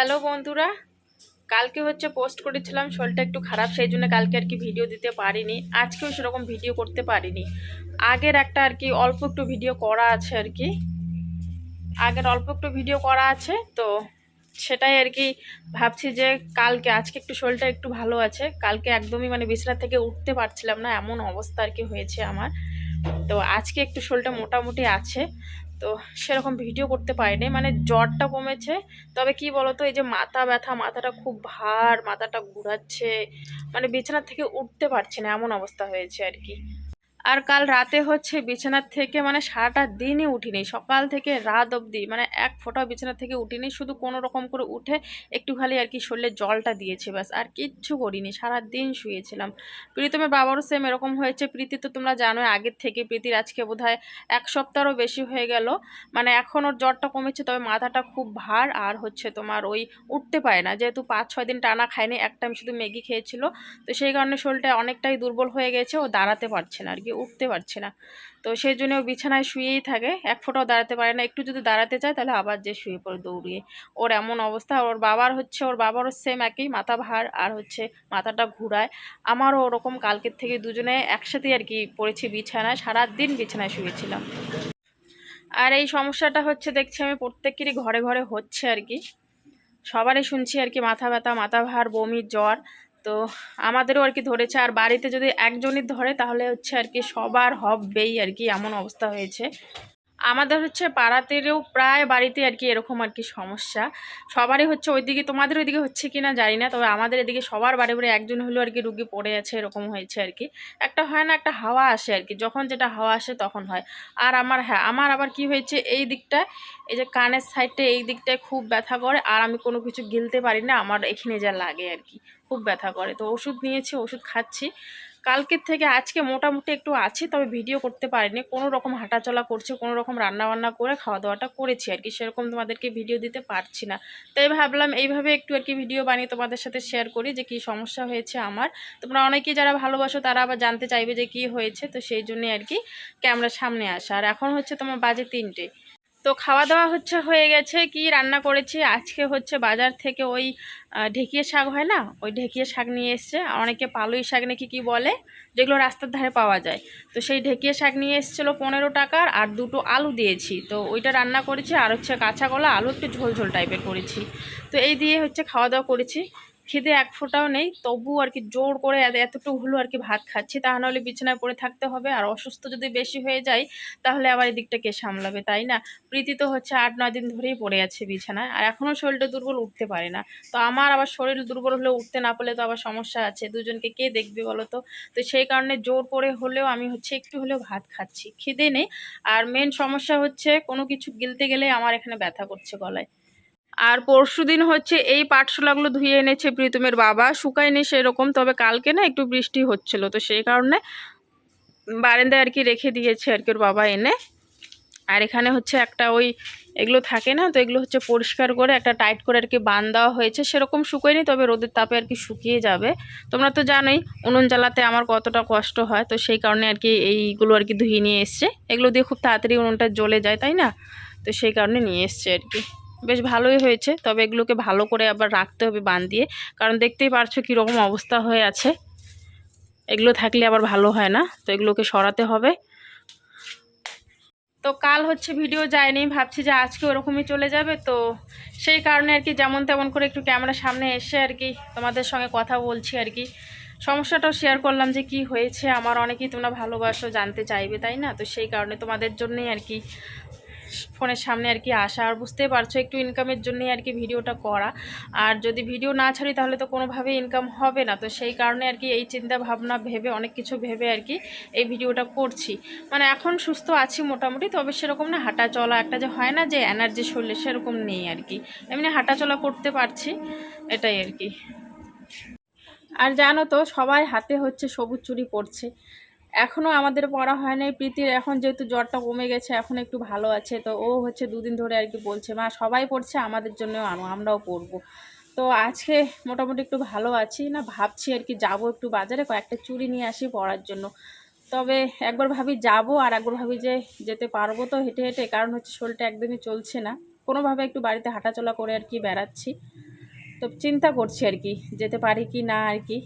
Hello বন্ধুরা, কালকে হচ্ছে পোস্ট করেছিলাম, শরীরটা একটু খারাপ, সেই জন্য কালকে আর কি ভিডিও দিতে পারিনি। আজকেও সেরকম ভিডিও করতে পারিনি। আগের একটা আর কি, অল্প একটু ভিডিও করা আছে আর কি। আগের অল্প একটু ভিডিও করা আছে, তো সেটাই আর কি ভাবছি যে কালকে, আজকে একটু শরীরটা একটু ভালো আছে। কালকে একদমই মানে বিছানা থেকে উঠতে পারছিলাম না, এমন অবস্থা আর কি হয়েছে আমার। তো আজকে একটু শরীরটা মোটামুটি আছে। তো সেরকম ভিডিও করতে পারিনি। মানে জ্বরটা কমেছে। তবে কি বলতো, এই যে মাথা ব্যথা, মাথাটা খুব ভার, মাথাটা ঘুরাচ্ছে মানে বিছানা থেকে উঠতে পারছি না, এমন অবস্থা হয়েছে আর কি। আর কাল রাতে হচ্ছে বিছানার থেকে মানে সারাটা দিনই উঠিনি। সকাল থেকে রাত অবধি মানে এক ফোঁটা বিছানা থেকে উঠিনি, শুধু কোনো রকম করে উঠে একটু খালি আর কি শরীরে জলটা দিয়েছে ব্যাস, আর কিচ্ছু করিনি সারা দিন শুয়েছিলাম। প্রীতমের বাবারও সেম এরকম হয়েছে। প্রীতি তো তোমরা জানো আগের থেকে প্রীতির আজকে বোধ এক সপ্তাহরও বেশি হয়ে গেল। মানে এখন ওর জ্বরটা কমেছে, তবে মাথাটা খুব ভার, আর হচ্ছে তোমার ওই উঠতে পারে না। যেহেতু পাঁচ, ছয় দিন টানা খায়নি, এক টাইম শুধু ম্যাগি খেয়েছিল। তো সেই কারণে শরীরটা অনেকটাই দুর্বল হয়ে গেছে, ও দাঁড়াতে পারছে না আর কি। উঠতে পারছে না। তো সেই জন্য ও বিছানায় শুয়েই থাকে। এক ফোঁটাও দাঁড়াতে পারে না। একটু যদি দাঁড়াতে চায়, তাহলে আবার যে শুয়ে পড়ে দৌড়িয়ে। ওর এমন অবস্থা। ওর বাবার হচ্ছে, ওর বাবারও সেম একই, মাথা ভার আর হচ্ছে মাথাটা ঘুরায়। আমারও ওরকম কালকের থেকে দুজনে একসাথেই আর কি পড়েছি বিছানায়। সারাদিন বিছানায় শুয়েছিলাম। আর এই সমস্যাটা হচ্ছে, দেখছি আমি প্রত্যেকেরই ঘরে ঘরে হচ্ছে আর কি। সবারই শুনছি আর কি মাথা ব্যথা, মাথা ভার বমি জ্বর। তো আমাদেরও আর কি ধরেছে। আর বাড়িতে যদি একজনই ধরে, তাহলে হচ্ছে আর কি সবার হবেই আর কি এমন অবস্থা হয়েছে। আমাদের হচ্ছে পাড়াতেও প্রায় বাড়িতে আর কি এরকম আর কি সমস্যা। সবারই হচ্ছে ওইদিকে, তোমাদের ওইদিকে হচ্ছে কি না জানি না, তবে আমাদের এদিকে সবার বাড়ি বাড়ি একজন হলেও আর কি রুগী পড়ে আছে, এরকম হয়েছে আর কি একটা হয় না, একটা হাওয়া আসে আর কি যখন যেটা হাওয়া আসে তখন হয়। আর আমার হ্যাঁ আমার আবার কি হয়েছে, এই দিকটা এই যে কানের সাইডটা, এই দিকটায় খুব ব্যথা করে, আর আমি কোনো কিছু গিলতে পারি না, আমার এখানে যা লাগে আর কি খুব ব্যথা করে। তো ওষুধ নিয়েছি, ওষুধ খাচ্ছি। কালকের থেকে আজকে মোটামুটি একটু আছি, তবে ভিডিও করতে পারিনি। কোনো রকম হাঁটাচলা করছি, কোনো রকম রান্নাবান্না করে খাওয়া দাওয়াটা করেছি আর কি। সেরকম তোমাদেরকে ভিডিও দিতে পারছি না। তাই ভাবলাম এইভাবে একটু আর কি ভিডিও বানিয়ে তোমাদের সাথে শেয়ার করি যে কি সমস্যা হয়েছে আমার। তোমরা অনেকেই যারা ভালোবাসো তারা আবার জানতে চাইবে যে কি হয়েছে। তো সেই জন্যে আর কি ক্যামেরার সামনে আসা। আর এখন হচ্ছে তোমার বাজে তিনটে। তো খাওয়া দাওয়া হচ্ছে, হয়ে গেছে। কি রান্না করেছি? আজকে হচ্ছে বাজার থেকে ওই ঢেঁকিয়ে শাক হয় না? ওই ঢেঁকিয়ে শাক নিয়ে এসছে। অনেকে পালুই শাক নাকি কি বলে? যেগুলো রাস্তার ধারে পাওয়া যায়। তো সেই ঢেঁকিয়ে শাক নিয়ে এসেছিল পনেরো টাকার আর দুটো আলু দিয়েছি। তো ওইটা রান্না করেছি আর হচ্ছে কাঁচা কলা, আলু একটু ঝোল ঝোল টাইপের করেছি। তো এই দিয়ে হচ্ছে খাওয়া দাওয়া করেছি। খিদে এক ফোঁটাও নেই তবু আর কি জোর করে এতটুকু হলো আর কি ভাত খাচ্ছি। তা নাহলে বিছানায় পড়ে থাকতে হবে, আর অসুস্থ যদি বেশি হয়ে যায়, তাহলে আবার এদিকটা কে সামলাবে, তাই না? প্রীতি তো হচ্ছে আট, নয় দিন ধরেই পড়ে আছে বিছানায়, আর এখনও শরীরটা দুর্বল উঠতে পারে না। তো আমার আবার শরীর দুর্বল হলে উঠতে না পারলে তো আবার সমস্যা আছে, দুজনকে কে দেখবে বলো তো? তো সেই কারণে জোর করে হলেও আমি হচ্ছে একটু হলেও ভাত খাচ্ছি, খিদে নেই। আর মেন সমস্যা হচ্ছে কোনো কিছু গিলতে গেলে আমার এখানে ব্যথা করছে গলায়। আর পরশু দিন হচ্ছে এই পাটশোলাগুলো ধুয়ে এনেছে প্রীতমের বাবা। শুকায়নি সেরকম, তবে কালকে না একটু বৃষ্টি হচ্ছিল, তো সেই কারণে বারান্দায় আর কি রেখে দিয়েছে আর কি ওর বাবা এনে। আর এখানে হচ্ছে একটা ওই এগুলো থাকে না, তো এগুলো হচ্ছে পরিষ্কার করে একটা টাইট করে আর কি বান দেওয়া হয়েছে। সেরকম শুকোয়নি, তবে রোদের তাপে আর কি শুকিয়ে যাবে। তোমরা তো জানোই, উনুন জ্বালাতে আমার কতটা কষ্ট হয়, তো সেই কারণে আর কি এইগুলো আর কি ধুয়ে নিয়ে এসছে। এগুলো দিয়ে খুব তাড়াতাড়ি উনুনটা জ্বলে যায়, তাই না? তো সেই কারণে নিয়ে এসছে আর কি। বেশ ভালোই হয়েছে। তবে এগুলোকে ভালো করে আবার রাখতে হবে বান দিয়ে। কারণ দেখতেই পারছ কীরকম অবস্থা হয়ে আছে। এগুলো থাকলে আবার ভালো হয় না। তো এগুলোকে সরাতে হবে। তো কাল হচ্ছে ভিডিও যায়নি। ভাবছি যে আজকে ওরকমই চলে যাবে। তো সেই কারণে আর কি যেমন তেমন করে একটু ক্যামেরার সামনে এসে আর কি তোমাদের সঙ্গে কথা বলছি আর কি। সমস্যাটাও শেয়ার করলাম যে কি হয়েছে। আমার অনেকেই তোমরা ভালোবাসো, জানতে চাইবে, তাই না? তো সেই কারণে তোমাদের জন্যই আর কি ফোনের সামনে আর কি আসা। আর বুঝতেই পারছ, একটু ইনকামের জন্যই আর কি ভিডিওটা করা। আর যদি ভিডিও না ছাড়ি, তাহলে তো কোনোভাবে ইনকাম হবে না। তো সেই কারণে আর কি এই চিন্তা ভাবনা ভেবে, অনেক কিছু ভেবে আর কি এই ভিডিওটা করছি। মানে এখন সুস্থ আছি মোটামুটি, তবে সেরকম না হাঁটা চলা একটা যে হয় না যে এনার্জি শরীরে সেরকম নেই আর কি। এমনি হাঁটা চলা করতে পারছি, এটাই আর কি। আর জানো তো, সবাই হাতে হচ্ছে সবুজ চুরি পড়ছে এখনও আমাদের পড়া হয় নাই প্রীতির এখন যেহেতু জ্বরটা কমে গেছে, এখন একটু ভালো আছে, তো ও হচ্ছে দুদিন ধরে আর কি বলছে, মা, সবাই পড়ছে, আমাদের জন্যও আনো আমরাও পড়ব। তো আজকে মোটামুটি একটু ভালো আছি, না ভাবছি আর কি যাব একটু বাজারে কয়েকটা চুড়ি নিয়ে আসি পড়ার জন্য। তবে একবার ভাবি যাব আর একবার ভাবি যে যেতে পারব তো হেঁটে হেঁটে, কারণ হচ্ছে শরীরটা একদমই চলছে না। কোনোভাবে একটু বাড়িতে হাঁটাচলা করে আর কি বেড়াচ্ছি। তো চিন্তা করছি আর কি, যেতে পারি কি না আর কি।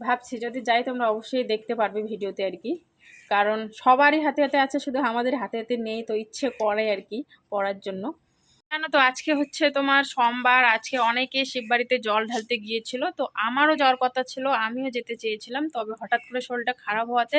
ভাবছি যদি যাই তোমরা অবশ্যই দেখতে পারবে ভিডিওতে আর কি। কারণ সবারই হাতে হাতে আছে, শুধু আমাদের হাতে হাতে নেই, তো ইচ্ছে করে আর কি পড়ার জন্য। জানো তো আজকে হচ্ছে তোমার সোমবার, আজকে অনেকে শিববাড়িতে জল ঢালতে গিয়েছিল, তো আমারও যাওয়ার কথা ছিল, আমিও যেতে চেয়েছিলাম, তবে হঠাৎ করে শরীরটা খারাপ হওয়াতে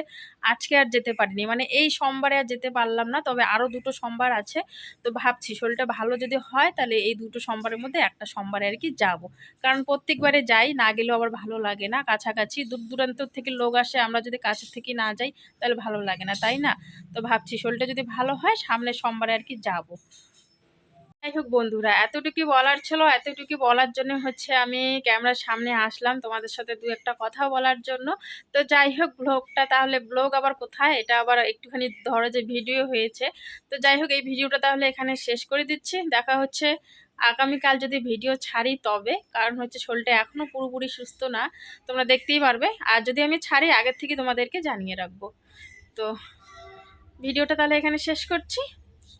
আজকে আর যেতে পারিনি। মানে এই সোমবারে আর যেতে পারলাম না, তবে আরও দুটো সোমবার আছে, তো ভাবছি শরীরটা ভালো যদি হয়, তাহলে এই দুটো সোমবারের মধ্যে একটা সোমবারে আর কি যাব। কারণ প্রত্যেকবারে যাই, না গেলেও আবার ভালো লাগে না, কাছাকাছি দূর দূরান্ত থেকে লোক আসে, আমরা যদি কাছের থেকে না যাই, তাহলে ভালো লাগে না, তাই না? তো ভাবছি শরীরটা যদি ভালো হয়, সামনের সোমবারে আর কি যাব। যাই হোক বন্ধুরা, এতটুকু বলার ছিল, এতটুকু বলার জন্য হচ্ছে আমি ক্যামেরার সামনে আসলাম তোমাদের সাথে দু একটা কথা বলার জন্য। তো যাই হোক, ব্লগটা তাহলে, ব্লগ আবার কোথায়? এটা আবার একটুখানি ধরো যে ভিডিও হয়েছে। তো যাই হোক, এই ভিডিওটা তাহলে এখানে শেষ করে দিচ্ছি। দেখা হচ্ছে আগামীকাল যদি ভিডিও ছাড়ি তবে, কারণ হচ্ছে শরীরটা এখনও পুরোপুরি সুস্থ না, তোমরা দেখতেই পারবে। আর যদি আমি ছাড়ি, আগের থেকে তোমাদেরকে জানিয়ে রাখব। তো ভিডিওটা তাহলে এখানে শেষ করছি।